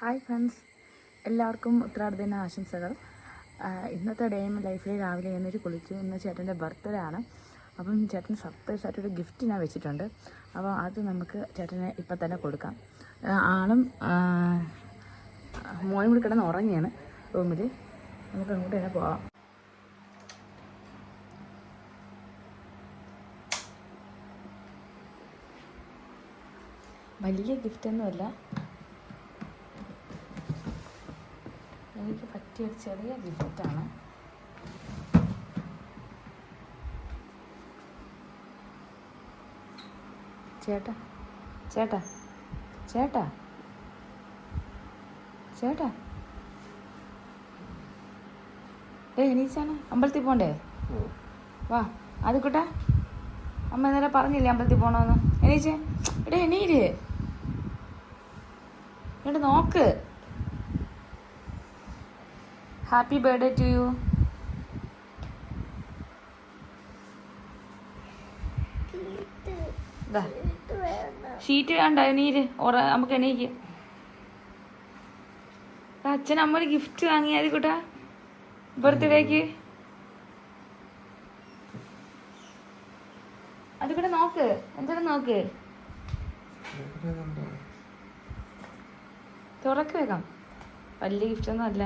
Hi friends എല്ലാവർക്കും ഉത്തരാർദ്ധന ആശംസകൾ. ഇന്നത്തെ ഡേ ഇൻ ലൈഫിൽ രാവിലെ എഴുന്നേറ്റ് കുളിച്ചു. ഇന്ന് ചേട്ടന്റെ ബർത്ത്ഡേ ആണ്. അപ്പം ചേട്ടൻ സർപ്രൈസ് ആയിട്ടൊരു ഗിഫ്റ്റ് ഞാൻ വെച്ചിട്ടുണ്ട്. അപ്പോൾ അത് നമുക്ക് ചേട്ടനെ ഇപ്പം തന്നെ കൊടുക്കാം. ആളും മോനും കൂടി കിടന്ന് ഉറങ്ങിയാണ് റൂമിൽ നമുക്ക് അങ്ങോട്ട് തന്നെ പോവാം. വലിയ ഗിഫ്റ്റൊന്നുമല്ല പറ്റിയൊരു ചെറിയ ഗിഫ്റ്റാണ് ചേട്ടാ ചേട്ടാ ചേട്ടാ ചേട്ടാ. ഏ എണീച്ചാണ്. അമ്പലത്തിൽ പോണ്ടേ? വാ അത് കൂട്ടാ അമ്മ ഇന്നലെ പറഞ്ഞില്ലേ അമ്പലത്തിൽ പോണോന്ന്. എണീച്ചേ. എടേ എണീര്. എന്നിട്ട് നോക്ക്. Happy birthday to you sheet വേണ്ട നീര് ഉറ നമുക്ക് എണീക്ക്. അച്ഛൻ അമ്മ ഒരു ഗിഫ്റ്റ് വാങ്ങിയാതി കൂട്ടാ. ബർത്ത്ഡേക്ക് അത് കൂടെ നോക്ക്. എന്തൊക്കെ നോക്ക്. തുറക്ക് വേഗം. വലിയ ഗിഫ്റ്റൊന്നും അല്ല.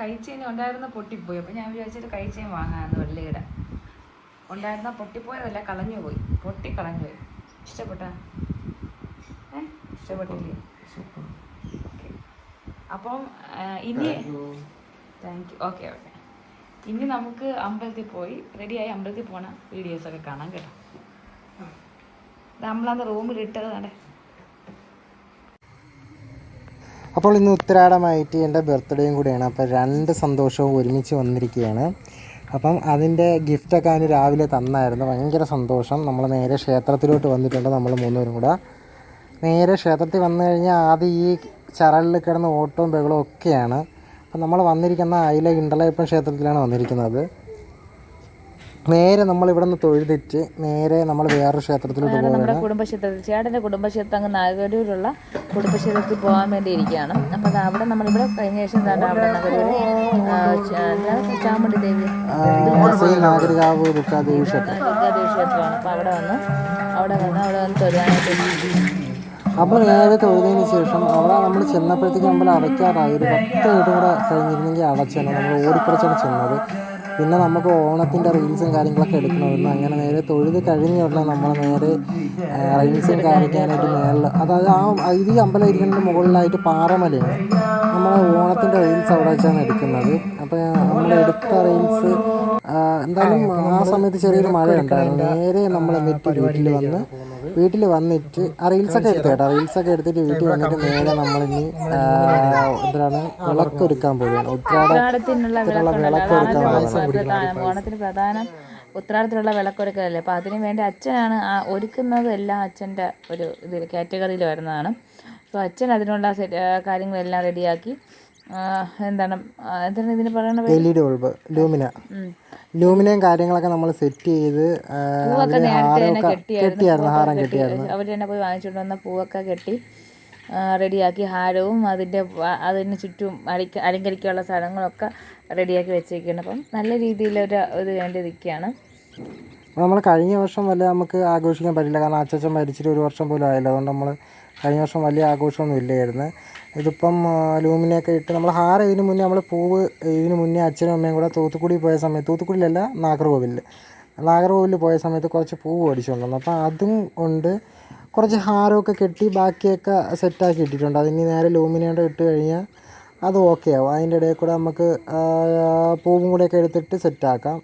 കഴിച്ചതിന് ഉണ്ടായിരുന്ന പൊട്ടിപ്പോയി. അപ്പം ഞാൻ വിചാരിച്ചിട്ട് ചെയിൻ വാങ്ങാമെന്ന് വെള്ളിയുടെ. ഉണ്ടായിരുന്ന പൊട്ടിപ്പോയതല്ല കളഞ്ഞു പോയി പൊട്ടി കളഞ്ഞു പോയി ഇഷ്ടപ്പെട്ട? ഏ? ഇഷ്ടപ്പെട്ടില്ലേ? അപ്പം ഇനി താങ്ക് യു ഓക്കെ ഓക്കെ. ഇനി നമുക്ക് അമ്പലത്തിൽ പോയി റെഡിയായി അമ്പലത്തിൽ പോണ വീഡിയോസൊക്കെ കാണാം കേട്ടോ. നമ്മളന്ന് റൂമിൽ ഇട്ടത് കണ്ടേ അപ്പോൾ ഇന്ന് ഉത്തരാടമായിട്ട് എന്റെ ബർത്ത്ഡേയും കൂടിയാണ്. അപ്പോൾ രണ്ട് സന്തോഷവും ഒരുമിച്ച് വന്നിരിക്കുകയാണ്. അപ്പം അതിന്റെ ഗിഫ്റ്റൊക്കെ അതിന് രാവിലെ തന്നായിരുന്നു. ഭയങ്കര സന്തോഷം. നമ്മൾ നേരെ ക്ഷേത്രത്തിലോട്ട് വന്നിട്ടുണ്ട് നമ്മൾ മൂന്നുപേരും കൂടെ. നേരെ ക്ഷേത്രത്തിൽ വന്നു കഴിഞ്ഞാൽ ആദ്യം ഈ ചരലിൽ കിടന്ന് ഓട്ടവും ബഹളവും ഒക്കെയാണ്. അപ്പം നമ്മൾ വന്നിരിക്കുന്ന അയില ഇണ്ടളയപ്പൻ ക്ഷേത്രത്തിലാണ് വന്നിരിക്കുന്നത്. നേരെ നമ്മൾ ഇവിടെ നിന്ന് തൊഴുതിച്ച് നേരെ നമ്മൾ വേറൊരു ക്ഷേത്രത്തിലോട്ട് പോകുന്നത് നമ്മുടെ കുടുംബക്ഷേത്രത്തിൽ ചേട്ടന്റെ കുടുംബക്ഷേത്രം അങ്ങ് നാഗരൂരുള്ള കുടുംബക്ഷേത്രത്തിൽ പോകാൻ വേണ്ടി ഇരിക്കുകയാണ്. അപ്പം അത് അവിടെ നമ്മളിവിടെ കഴിഞ്ഞ ശേഷം എന്താണ് അവിടെ ചാമുണ്ടി ദേവി? നാഗരികാവ് ദുഃഖാദേവി ക്ഷേത്രം. ദുഃഖാദേവി ക്ഷേത്രമാണ്. അപ്പോൾ അവിടെ വന്ന് അവിടെ വന്ന് അവിടെ വന്ന് തൊഴുതാനായിട്ട് അപ്പോൾ നേരെ തൊഴുതിന് ശേഷം അവിടെ നമ്മൾ ചെന്നപ്പോഴത്തേക്ക് നമ്മൾ അടയ്ക്കാറായി. ഒരു പത്ത് മിനിറ്റ് കൂടെ കഴിഞ്ഞിരുന്നെങ്കിൽ അടച്ചാണ്. നമ്മൾ ഓടിപ്പറിച്ചാണ് ചെന്നത്. പിന്നെ നമുക്ക് ഓണത്തിന്റെ റീൽസും കാര്യങ്ങളൊക്കെ എടുക്കണമായിരുന്നു അങ്ങനെ നേരെ തൊഴുത് കഴിഞ്ഞ ഉടനെ നമ്മൾ നേരെ റീൽസും കാണിക്കാനായിട്ട് മേളിൽ അതായത് ആ ഇത് അമ്പലം ഇരിക്കുന്നതിന്റെ മുകളിലായിട്ട് പാറമലയാണ്. നമ്മൾ ഓണത്തിന്റെ റീൽസ് അവിടെ വെച്ചാണ് എടുക്കുന്നത്. അപ്പോൾ നമ്മൾ എടുത്ത റീൽസ് എന്തായാലും ആ സമയത്ത് ചെറിയൊരു മഴ ഉണ്ടായിരുന്നു. നേരെ നമ്മൾ എന്നിട്ട് വീട്ടിൽ വന്ന് വീട്ടിൽ വന്നിട്ട് ആ റീൽസൊക്കെ എടുത്തു കേട്ടോ. റീൽസൊക്കെ എടുത്തിട്ട് വീട്ടിൽ വന്നിട്ട് നേരെ നമ്മളിനി എന്താണ് വിളക്കൊരുക്കാൻ പോവുകയാണ്. ഉത്രാടത്തിനുള്ള വിളക്കൊരുക്കാൻ ഓണത്തിന് പ്രധാനം ഉത്രാടത്തിലുള്ള വിളക്കൊരുക്കലല്ലേ അപ്പൊ അതിനു വേണ്ടി അച്ഛനാണ് ആ ഒരുക്കുന്നത് എല്ലാം അച്ഛന്റെ ഒരു ഇതിൽ കാറ്റഗറിയിൽ വരുന്നതാണ്. അപ്പോൾ അച്ഛൻ അതിനുള്ള കാര്യങ്ങളെല്ലാം റെഡിയാക്കി എന്താണ്? എന്താണ് ഇതിന് പറയണ പേര്? L E D bulb Lumina. ലൂമിനയും കാര്യങ്ങളൊക്കെ നമ്മൾ സെറ്റ് ചെയ്ത് പൂവൊക്കെ നേരത്തെ തന്നെ കെട്ടിയായിരുന്നു. ഹാരം കെട്ടിയായിരുന്നു. അവർ തന്നെ പോയി വാങ്ങിച്ചുകൊണ്ട് വന്ന പൂവൊക്കെ കെട്ടി റെഡിയാക്കി ഹാരവും അതിന്റെ അതിന് ചുറ്റും അലിക്ക അലങ്കരിക്കാനുള്ള സ്ഥലങ്ങളൊക്കെ റെഡിയാക്കി വെച്ചേക്കാണ്. അപ്പം നല്ല രീതിയിലൊരു ഇത് വേണ്ടി നിൽക്കുകയാണ് നമ്മൾ കഴിഞ്ഞ വർഷം വല്ല നമുക്ക് ആഘോഷിക്കാൻ പറ്റില്ല. കാരണം അച്ഛച്ചൻ മരിച്ചിട്ട് ഒരു വർഷം പോലും ആയില്ല. അതുകൊണ്ട് നമ്മൾ കഴിഞ്ഞ വർഷം വലിയ ആഘോഷമൊന്നും ഇല്ലായിരുന്നു. ഇതിപ്പം ലൂമിനെയൊക്കെ ഇട്ട് നമ്മൾ ഹാറ് ഇതിന് മുന്നേ നമ്മൾ പൂവ് ഇതിന് മുന്നേ അച്ഛനും അമ്മയും കൂടെ തൂത്തുക്കുടി പോയ സമയത്ത് തൂത്തുക്കുടിയിലല്ല നാഗർകോവിലിൽ നാഗർകോവിലിൽ പോയ സമയത്ത് കുറച്ച് പൂവ് മേടിച്ചുകൊണ്ട് വന്നു അപ്പോൾ അതും കൊണ്ട് കുറച്ച് ഹാരമൊക്കെ കെട്ടി ബാക്കിയൊക്കെ സെറ്റാക്കി ഇട്ടിട്ടുണ്ട്. അതിന് നേരെ ലൂമിനയുടെ ഇട്ട് കഴിഞ്ഞാൽ അത് ഓക്കെ ആവും. അതിന്റെ ഇടയിൽ കൂടെ നമുക്ക് പൂവും കൂടെയൊക്കെ എടുത്തിട്ട് സെറ്റാക്കാം.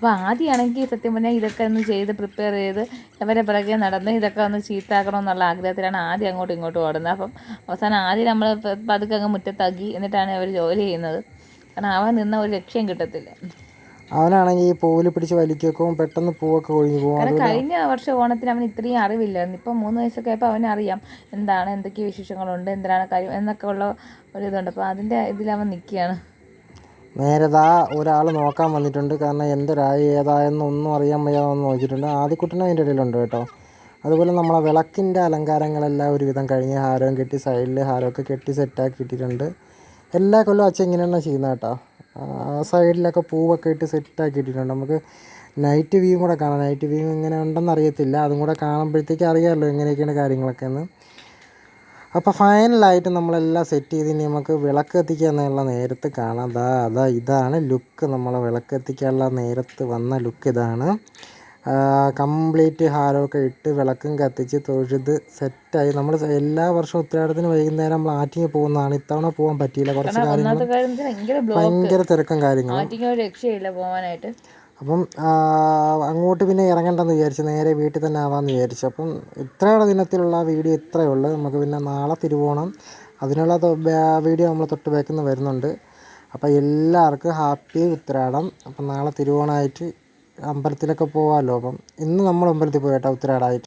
അപ്പോൾ ആദ്യമാണെങ്കിൽ സത്യം പറഞ്ഞാൽ ഇതൊക്കെ ഒന്ന് ചെയ്ത് പ്രിപ്പയർ ചെയ്ത് അവരെ പിറകെ നടന്ന് ഇതൊക്കെ ഒന്ന് ചീത്താക്കണം എന്നുള്ള ആഗ്രഹത്തിലാണ് ആദ്യം അങ്ങോട്ടും ഇങ്ങോട്ടും ഓടുന്നത്. അപ്പം അവസാനം ആദ്യം നമ്മൾ പതുക്കെ അങ്ങ് മുറ്റത്താക്കി എന്നിട്ടാണ് അവർ ജോലി ചെയ്യുന്നത്. കാരണം അവൻ നിന്ന ഒരു ലക്ഷ്യം കിട്ടത്തില്ല. അവനാണെങ്കിൽ ഈ പൂവിൽ പിടിച്ച് വലിക്കും പെട്ടെന്ന് പൂവൊക്കെ ഒഴിഞ്ഞു പോകും. കാരണം കഴിഞ്ഞ വർഷം ഓണത്തിന് അവൻ ഇത്രയും അറിവില്ലായിരുന്നു. ഇപ്പം മൂന്ന് വയസ്സൊക്കെ ആയപ്പോൾ അവനറിയാം എന്താണ് എന്തൊക്കെ വിശേഷങ്ങളുണ്ട് എന്തിനാണ് കാര്യം എന്നൊക്കെ ഉള്ള ഒരു ഇതുണ്ട്. അപ്പോൾ അതിന്റെ ഇതിൽ അവൻ നിൽക്കുകയാണ്. നേരെ ദാ ഒരാൾ നോക്കാൻ വന്നിട്ടുണ്ട്. കാരണം എന്തൊരായി ഏതായെന്നൊന്നും അറിയാൻ വയ്യാതെ വന്ന് നോക്കിയിട്ടുണ്ട്. ആദ്യക്കുട്ടനും അതിന്റെ ഇടയിലുണ്ട് കേട്ടോ. അതുപോലെ നമ്മളെ വിളക്കിന്റെ അലങ്കാരങ്ങളെല്ലാം ഒരുവിധം കഴിഞ്ഞ് ഹാരവും കെട്ടി സൈഡിൽ ഹാരമൊക്കെ കെട്ടി സെറ്റാക്കി ഇട്ടിട്ടുണ്ട്. എല്ലാ കൊല്ലവും അച്ഛൻ ഇങ്ങനെയാണ് ചെയ്യുന്നത് കേട്ടോ. സൈഡിലൊക്കെ പൂവൊക്കെ ഇട്ട് സെറ്റാക്കി ഇട്ടിട്ടുണ്ട്. നമുക്ക് നൈറ്റ് വ്യൂ കൂടെ കാണാം. നൈറ്റ് വ്യൂ ഇങ്ങനെ ഉണ്ടെന്ന് അറിയത്തില്ല. അതും കൂടെ കാണുമ്പോഴത്തേക്ക് അറിയാമല്ലോ എങ്ങനെയൊക്കെയാണ് കാര്യങ്ങളൊക്കെ എന്ന് അപ്പോൾ ഫൈനലായിട്ട് നമ്മളെല്ലാം സെറ്റ് ചെയ്ത് ഇനി നമുക്ക് വിളക്ക് കത്തിക്കുക എന്നുള്ള നേരത്ത് കാണാം. അതാ അതാ ഇതാണ് ലുക്ക്. നമ്മളെ വിളക്ക് കത്തിക്കാനുള്ള നേരത്ത് വന്ന ലുക്ക് ഇതാണ്. കംപ്ലീറ്റ് ഹാരമൊക്കെ ഇട്ട് വിളക്കും കത്തിച്ച് തൊഴുത് സെറ്റായി നമ്മൾ എല്ലാ വർഷവും ഉത്തരാടത്തിന് വൈകുന്നേരം നമ്മൾ ആറ്റിങ്ങി പോകുന്നതാണ്. ഇത്തവണ പോകാൻ പറ്റിയില്ല കുറച്ച് കാര്യങ്ങൾ ഭയങ്കര തിരക്കും കാര്യങ്ങളും. രക്ഷയില്ല പോകാനായിട്ട് അപ്പം അങ്ങോട്ട് പിന്നെ ഇറങ്ങണ്ടെന്ന് വിചാരിച്ചു നേരെ വീട്ടിൽ തന്നെ ആവാമെന്ന് വിചാരിച്ചു. അപ്പം ഇത്രയുള്ള ദിനത്തിലുള്ള വീഡിയോ ഇത്രയേ ഉള്ളൂ. നമുക്ക് പിന്നെ നാളെ തിരുവോണം. അതിനുള്ള വീഡിയോ നമ്മൾ തൊട്ട് ബാക്കിൽ വരുന്നുണ്ട്. അപ്പോൾ എല്ലാവർക്കും ഹാപ്പി ഉത്തരാടം അപ്പം നാളെ തിരുവോണമായിട്ട് അമ്പലത്തിലൊക്കെ പോകാമല്ലോ അപ്പം ഇന്ന് നമ്മൾ അമ്പലത്തിൽ പോയിട്ടോ ഉത്തരാടമായിട്ട്